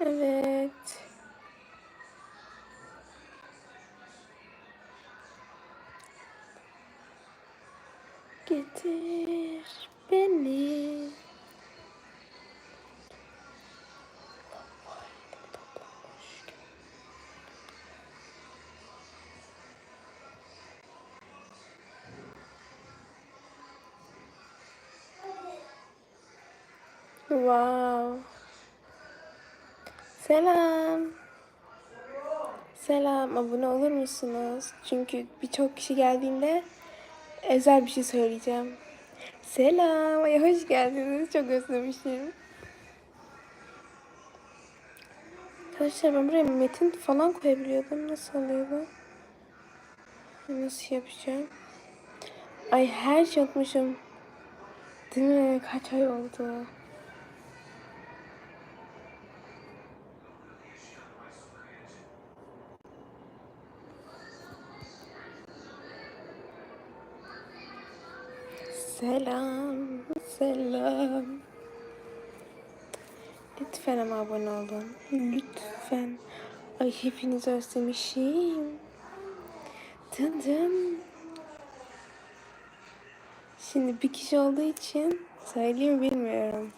Evet. Getir beni. Wow. Selam. Selam. Abone olur musunuz? Çünkü birçok kişi geldiğinde özel bir şey söyleyeceğim. Selam. Ay hoş geldiniz. Çok özlemişim. Arkadaşlar ben buraya metin falan koyabiliyordum. Nasıl oluyordu? Nasıl yapacağım? Ay her şey unutmuşum. Değil mi? Kaç ay oldu? Selam, selam. Lütfen ama abone olun. Lütfen. Ay hepinizi özlemişim. Dın dın. Şimdi bir kişi olduğu için söyleyeyim mi bilmiyorum.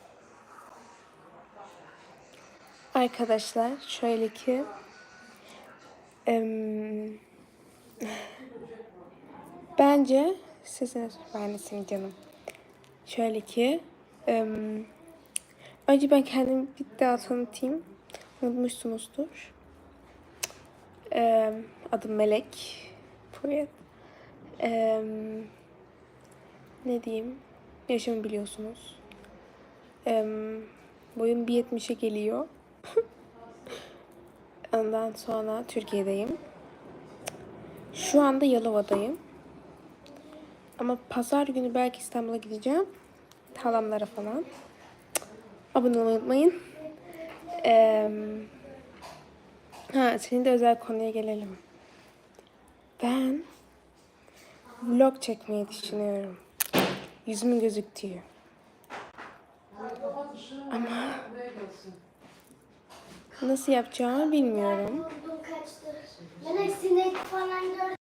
Arkadaşlar şöyle ki em, bence sesiniz vermesin canım. Şöyle ki önce ben kendimi bir daha tanıtayım. Unutmuşsunuzdur. Adım Melek. Poet. Ne diyeyim? Yaşımı biliyorsunuz. Em, boyum 1.70'e geliyor. Ondan sonra Türkiye'deyim. Şu anda Yalova'dayım. Ama pazar günü belki İstanbul'a gideceğim. Halamlara falan. Abone olmayı unutmayın. Ee, ha, senin de özel konuya gelelim. Ben vlog çekmeyi düşünüyorum. Yüzümün gözüktüğü. Ama nasıl yapacağımı bilmiyorum. Yine sinek falan gördüm.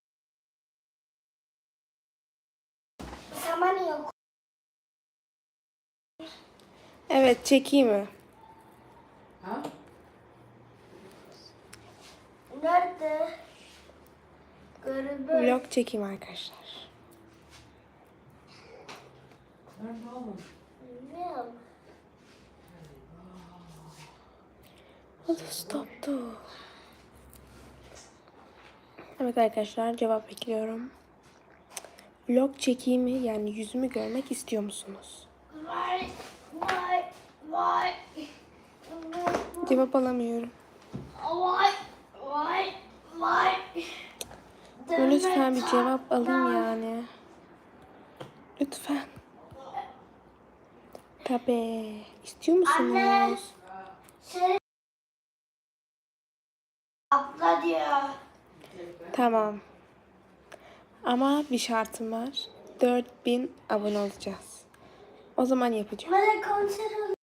Saman yok. Evet çekeyim mi? Ha? Nerede? Göründü. Vlog çekeyim arkadaşlar. Nerede oğlum? Bilmiyorum. Hadi stoptu. Evet arkadaşlar cevap bekliyorum. Vlog çekeyim mi? Yani yüzümü görmek istiyor musunuz? Vay vay vay. Cevap alamıyorum. Vay vay vay. Lütfen bir cevap alın yani. Lütfen. Tabii. İstiyor musunuz? Şey... Abla diyor. Tamam. Ama bir şartım var. 4000 abone olacağız. O zaman yapacağım. Bana konser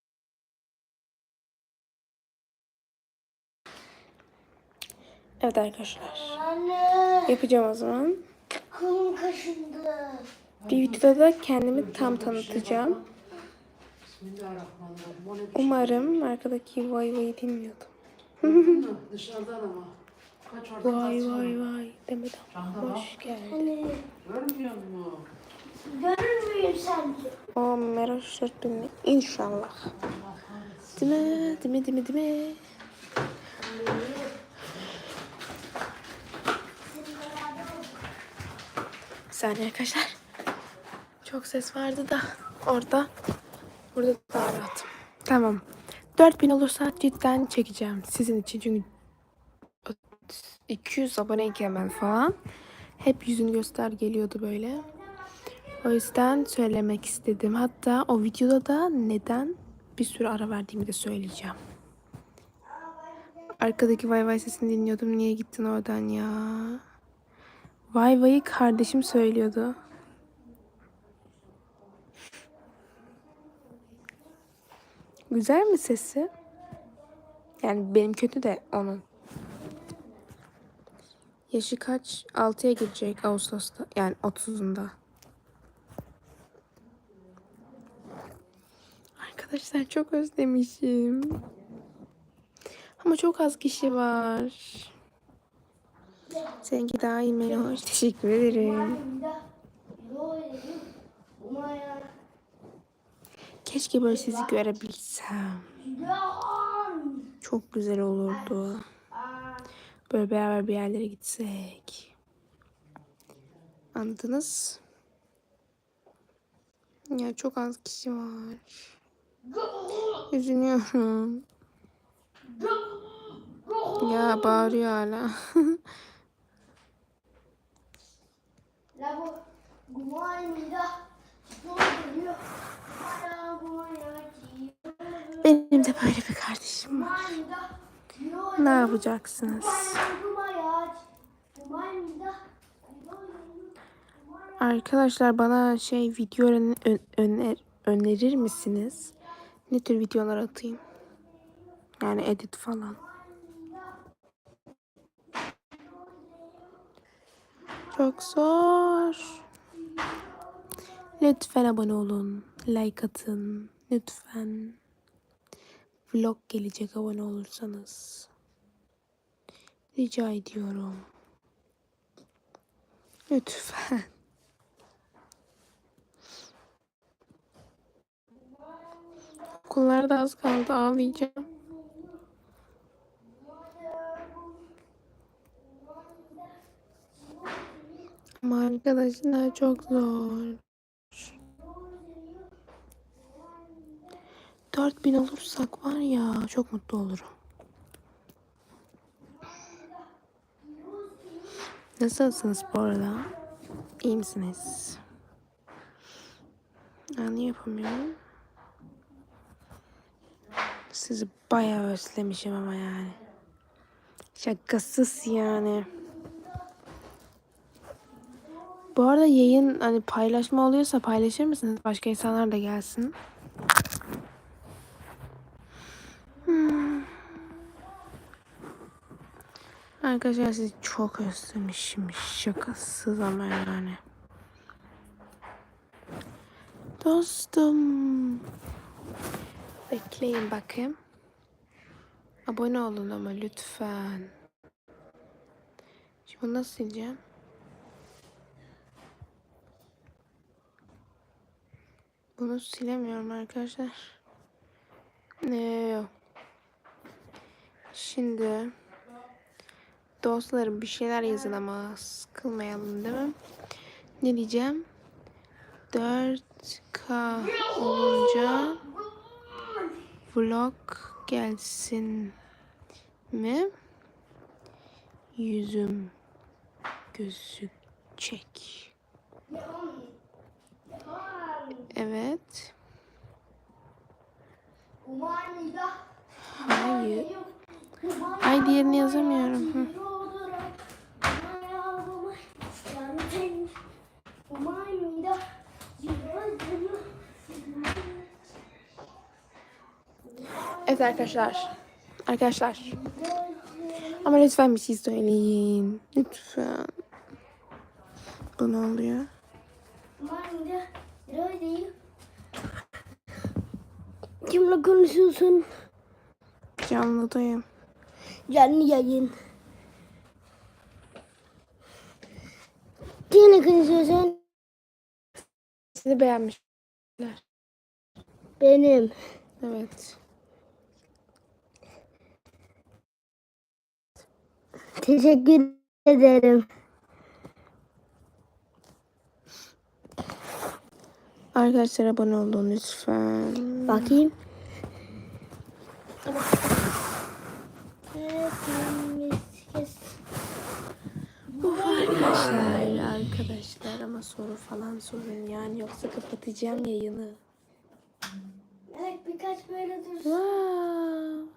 Evet arkadaşlar. Anne. Yapacağım o zaman. Kolum kaşındı. Bir videoda da kendimi tam tanıtacağım. Umarım arkadaki vay vay dinliyordum. Dışarıdan ama. Vay vay vay demeden hoş geldin. Görmüyor musun? görür müyüm sence? O Meroş 4000 inşallah. Değil mi? Değil mi? Değil mi? Değil mi? Bir saniye arkadaşlar. Çok ses vardı da orada. Burada daha rahat. Tamam. 4000 olursa cidden çekeceğim sizin için çünkü 200 aboneyken ben falan hep yüzünü göster geliyordu böyle. O yüzden söylemek istedim. Hatta o videoda da neden bir sürü ara verdiğimi de söyleyeceğim. Arkadaki vay vay sesini dinliyordum. Niye gittin oradan ya? Vay vay'ı kardeşim söylüyordu. Güzel mi sesi? Yani benim kötü de onun. Yaşı kaç? 6'ya girecek Ağustos'ta. Yani 30'unda. Arkadaşlar çok özlemişim. Ama çok az kişi var. Seninki daha iyi Meloş. Teşekkür ederim. Keşke böyle sizi görebilsem. Çok güzel olurdu. Böyle beraber bir yerlere gitsek. Anladınız? Ya çok az kişi var. Üzülüyorum. Ya bağırıyor hala. Labo Benim de böyle bir kardeşim var. Ne yapacaksınız? Arkadaşlar bana şey video öner, öner, önerir misiniz? Ne tür videolar atayım? Yani edit falan. Çok zor. Lütfen abone olun. Like atın. Lütfen. Vlog gelecek abone olursanız. Rica ediyorum. Lütfen. Okullar da az kaldı ağlayacağım. Ama arkadaşlar çok zor. 4000 olursak var ya çok mutlu olurum. Nasılsınız bu arada? İyi misiniz? Yani yapamıyorum. Sizi bayağı özlemişim ama yani. Şakasız yani. Bu arada yayın hani paylaşma oluyorsa paylaşır mısınız? Başka insanlar da gelsin. Hmm. Arkadaşlar sizi çok özlemişim. Şakasız ama yani. Dostum. Bekleyin bakayım. Abone olun ama lütfen. Şimdi bunu nasıl sileceğim? Bunu silemiyorum arkadaşlar. Yok. Şimdi dostlarım bir şeyler yazın ama sıkılmayalım değil mi? Ne diyeceğim? 4K olunca vlog gelsin mi? Yüzüm gözükecek. Evet. Hayır. Ay diğerini yazamıyorum. Hı. Evet arkadaşlar. Arkadaşlar. Ama lütfen bir şey söyleyin. Lütfen. Bu ne oluyor? Kimle konuşuyorsun? Canlıdayım. Canlı yayın. Kimle konuşuyorsun? Seni beğenmişler. Benim. Evet. Teşekkür ederim. Arkadaşlar abone olun lütfen. Bakayım. Arkadaşlar, arkadaşlar ama soru falan sorun yani yoksa kapatacağım yayını. Evet birkaç böyle dur. Wow.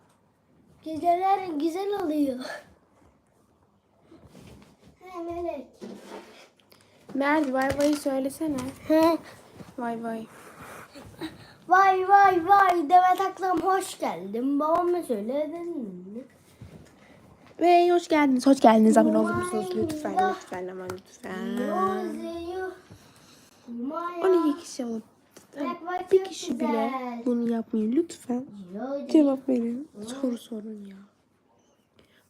Geceler güzel oluyor. He Melek. Mert vay vay söylesene. Vay vay. Vay vay vay Demet Aklam hoş geldin. Babama söyledin. Ve hoş geldiniz. Hoş geldiniz. Abone olur musunuz? Lütfen, lütfen ama lütfen. Yozeyu. 12 kişi olup bir kişi bile bunu yapmıyor. Lütfen cevap verin. Soru sorun ya.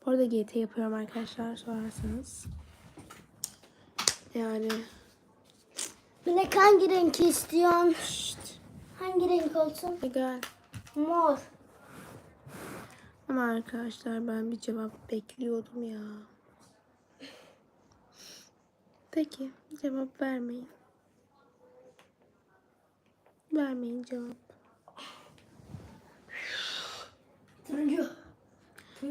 Bu arada GT yapıyorum arkadaşlar sorarsanız. Yani Bilek hangi renk istiyorsun? şşt, Hangi renk olsun? egal. Mor. Ama arkadaşlar ben bir cevap bekliyordum ya. Peki cevap vermeyin. Vermeyin cevap. Turuncu.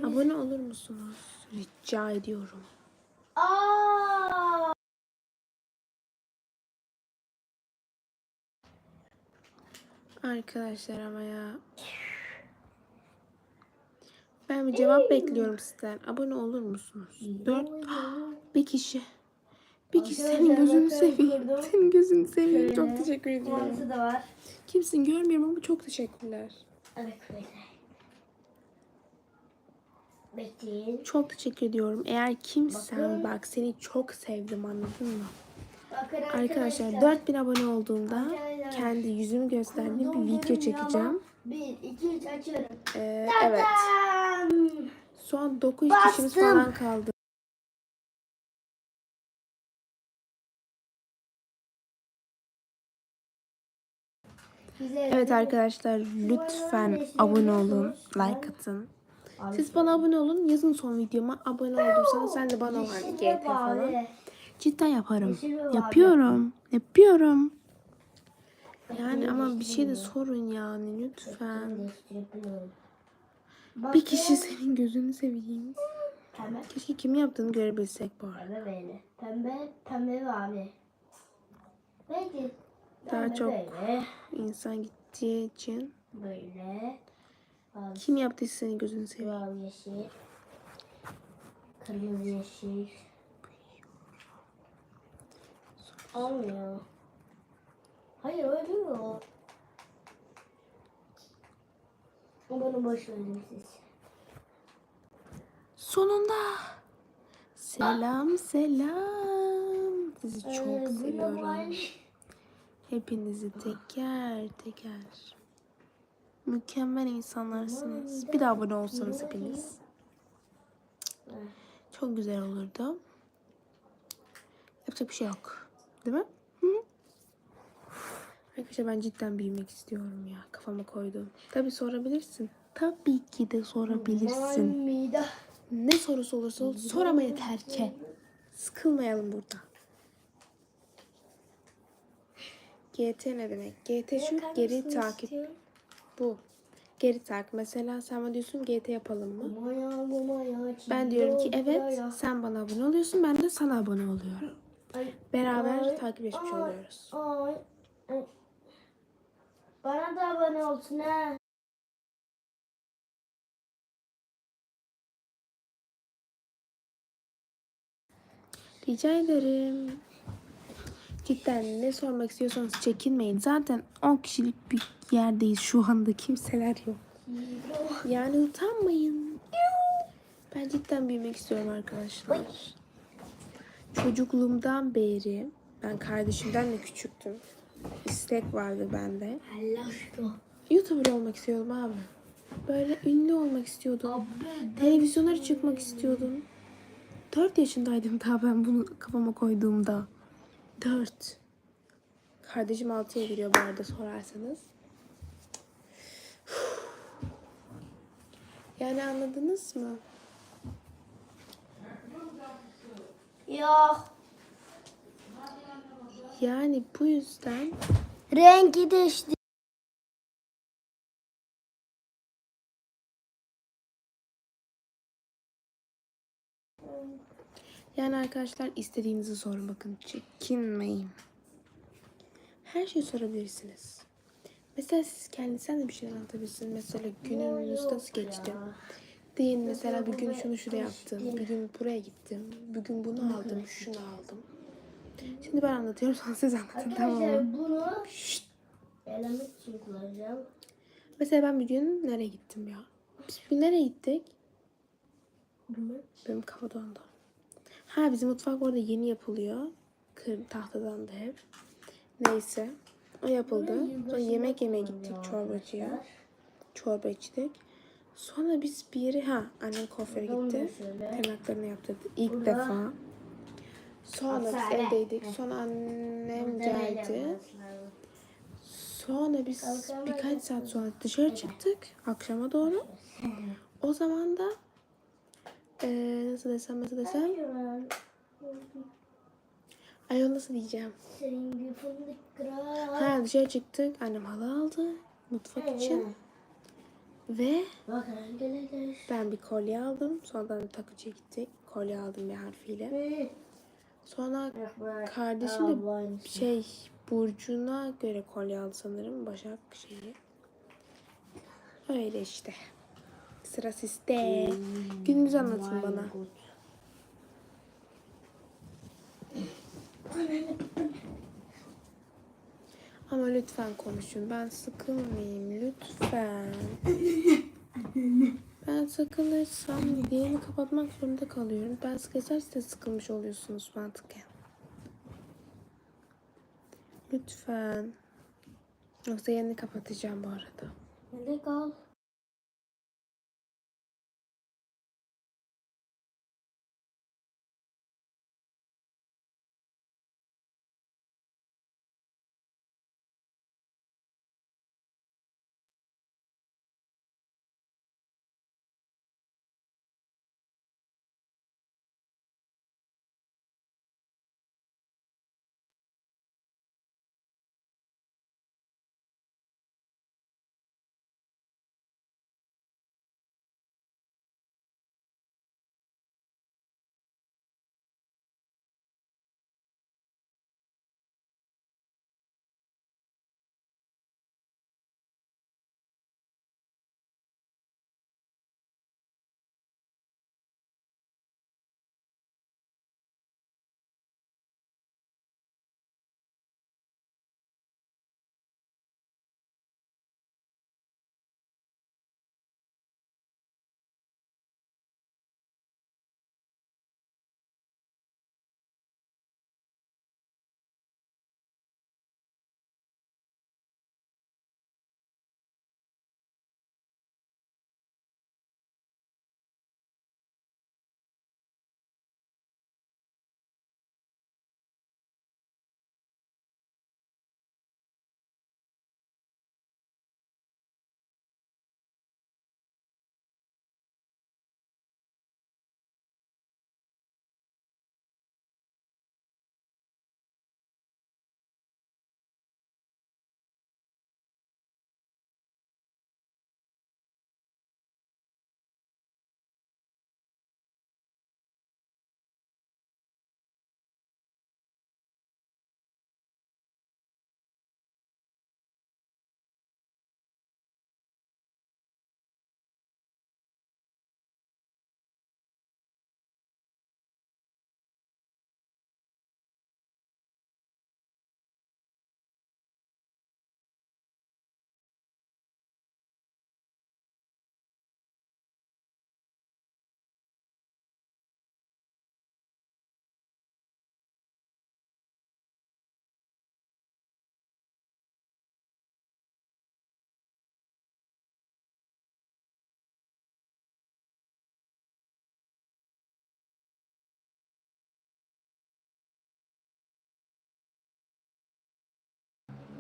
Abone olur musunuz? Rica ediyorum. Aa! Arkadaşlar ama ya. Ben bir cevap bekliyorum sizden. Abone olur musunuz? Dört. Bir kişi. Bir kişi senin gözünü seveyim. Senin gözünü seveyim. Çok teşekkür ediyorum. Da var. Kimsin görmüyorum ama çok teşekkürler. Evet. Bekleyin. Çok teşekkür ediyorum. Eğer kimsen bak seni çok sevdim anladın mı? Arkadaşlar 4000 abone olduğumda kendi yüzümü gösterdiğim bir video çekeceğim. yalan. Bir, iki, üç açıyorum. Ee, evet. An 9 Bastım. kişimiz falan kaldı. Evet arkadaşlar lütfen abone olun, like atın. Siz bana abone olun, yazın son videoma abone olduysanız sen de bana var GT falan. Cidden yaparım. Mavi. Yapıyorum. Yapıyorum. Yani ama bir şey de sorun yani lütfen. Değiştirebiliyorum. Bir kişi senin gözünü seveyim. Pembe, Keşke kim yaptığını görebilsek bu arada. pembe böyle. Pembe, pembe. Belki. Daha çok Böyle. insan gittiği için. Böyle. Mavi, Kim yaptıysa senin gözünü seveyim. mavi yeşil. Kırmızı yeşil. Olmuyor. Hayır ölüyor. Bunu boş verin siz. Sonunda. Selam selam. Sizi çok Ee, bu seviyorum. Hepinizi teker teker. Mükemmel insanlarsınız. Bir de abone olsanız hepiniz. Çok güzel olurdu. Yapacak bir şey yok. Değil mi? Hı hı. Arkadaşlar ben cidden büyümek istiyorum ya. Kafama koydum. Tabii sorabilirsin. Tabii ki de sorabilirsin. Ne sorusu olursa olsun sor ama yeter ki. Sıkılmayalım burada. GT ne demek? GT şu geri takip. Bu. Geri takip. Mesela sen bana diyorsun GT yapalım mı? Ben diyorum ki evet sen bana abone oluyorsun ben de sana abone oluyorum. Beraber ay, takip etmiş ay, oluyoruz. ay, ay. Bana da abone olsun ha. Rica ederim. Cidden ne sormak istiyorsanız çekinmeyin. Zaten 10 kişilik bir yerdeyiz şu anda kimseler yok. Yani utanmayın. Ben cidden büyümek istiyorum arkadaşlar. Çocukluğumdan beri ben kardeşimden de küçüktüm. İstek vardı bende. Allah aşkına. YouTuber olmak istiyordum abi. Böyle ünlü olmak istiyordum. Televizyonlara çıkmak istiyordum. 4 yaşındaydım daha ben bunu kafama koyduğumda. 4. Kardeşim 6'ya giriyor bu arada sorarsanız. Yani anladınız mı? Yok. Yani bu yüzden Rengi değişti. Yani arkadaşlar istediğinizi sorun bakın. Çekinmeyin. Her şeyi sorabilirsiniz. Mesela siz kendinizden de bir şey anlatabilirsiniz. Mesela gününüz nasıl geçti? Deyin mesela bir gün şunu şuraya yaptım. Bir gün buraya gittim. Bugün bunu aldım. Şunu aldım. Şimdi ben anlatıyorum sonra siz anlatın tamam mı? Arkadaşlar bunu elemek için kullanacağım. Mesela ben bir gün nereye gittim ya? Biz bir nereye gittik? Benim kafa dondu. Ha bizim mutfak orada yeni yapılıyor. Kır, tahtadan da hep. Neyse. O yapıldı. Sonra yemek yemeye gittik çorbacıya. Çorba içtik. Sonra biz bir yere ha annem kuaföre gitti. Tırnaklarını yaptırdı ilk Burada- defa. Sonra biz evdeydik. Sonra annem geldi. Sonra biz birkaç saat sonra dışarı çıktık akşama doğru. O zaman da eee, nasıl desem nasıl desem ay o nasıl diyeceğim. Ha dışarı çıktık annem halı aldı mutfak için ve ben bir kolye aldım. Sonradan takıcıya gittik. Kolye aldım bir harfiyle. Sonra kardeşim de şey burcuna göre kolye aldı sanırım. Başak şeyi. Öyle işte. Sıra sizde. Gününüzü anlatın bana. Ama lütfen konuşun. Ben sıkılmayayım. Lütfen. Ben sıkılırsam diğerini kapatmak zorunda kalıyorum. Ben sıkılsam siz sıkılmış oluyorsunuz mantıken. Lütfen. Yoksa yerini kapatacağım bu arada. Nerede kal?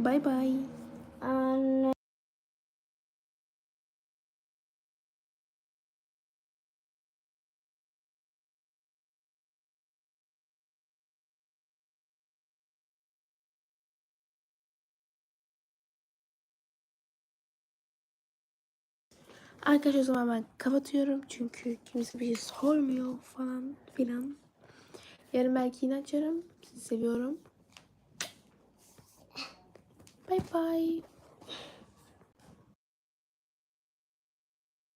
Bay bay. Anne. Arkadaşlar o zaman ben kapatıyorum çünkü kimse bir şey sormuyor falan filan. Yarın belki yine açarım. Sizi seviyorum. Bye bye.